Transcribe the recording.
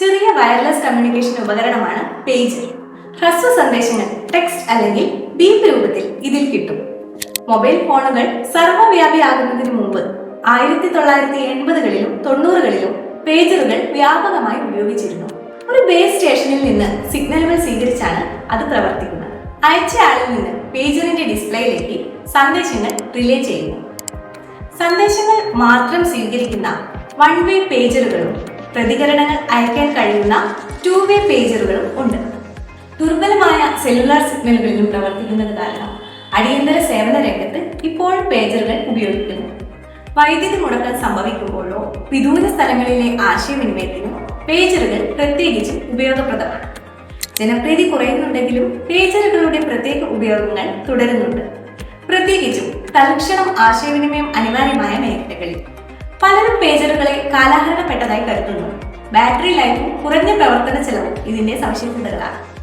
ചെറിയ wireless communication ഉപകരണമാണ് pager ഹ്രസ്വ സന്ദേശങ്ങൾ ടെക്സ്റ്റ് അല്ലെങ്കിൽ ബീപ്പ് രൂപത്തിൽ ഇതിൽ കിട്ടും. മൊബൈൽ ഫോണുകൾ സർവവ്യാപിയാകുന്നതിന് മുമ്പ് ആയിരത്തി തൊള്ളായിരത്തി എൺപതുകളിലും തൊണ്ണൂറുകളിലും പേജറുകൾ വ്യാപകമായി ഉപയോഗിച്ചിരുന്നു. ഒരു ബേസ് സ്റ്റേഷനിൽ നിന്ന് സിഗ്നലുകൾ സ്വീകരിച്ചാണ് അത് പ്രവർത്തിക്കുന്നത്. അയച്ചയാളിൽ നിന്ന് പേജറിന്റെ ഡിസ്പ്ലേയിലേക്ക് സന്ദേശങ്ങൾ റിലേ ചെയ്യുന്നു. സന്ദേശങ്ങൾ മാത്രം സ്വീകരിക്കുന്ന വൺ വേ പേജറുകളും പ്രതികരണങ്ങൾ അയക്കാൻ കഴിയുന്ന ടു വേ പേജറുകളും ഉണ്ട്. ദുർബലമായ സെല്ലുലാർ സിഗ്നലുകളിലും പ്രവർത്തിക്കുന്നത് കാരണം അടിയന്തര സേവന രംഗത്ത് ഇപ്പോൾ പേജറുകൾ ഉപയോഗിക്കുന്നു. വൈദ്യുതി മുടക്കം സംഭവിക്കുമ്പോഴോ വിദൂര സ്ഥലങ്ങളിലെ ആശയവിനിമയത്തിനോ പേജറുകൾ പ്രത്യേകിച്ച് ഉപയോഗപ്രദമാണ്. ജനപ്രീതി കുറയുന്നുണ്ടെങ്കിലും പേജറുകളുടെ പ്രത്യേക ഉപയോഗങ്ങൾ തുടരുന്നുണ്ട്. പ്രത്യേകിച്ചും തൽക്ഷണം ആശയവിനിമയം അനിവാര്യമായ മേഖലകളിൽ. പലരും പേജറുകളെ കരുതുന്നു ബാറ്ററി ലൈഫും കുറഞ്ഞ പ്രവർത്തന ചെലവും ഇതിന്റെ സവിശേഷതകളാണ്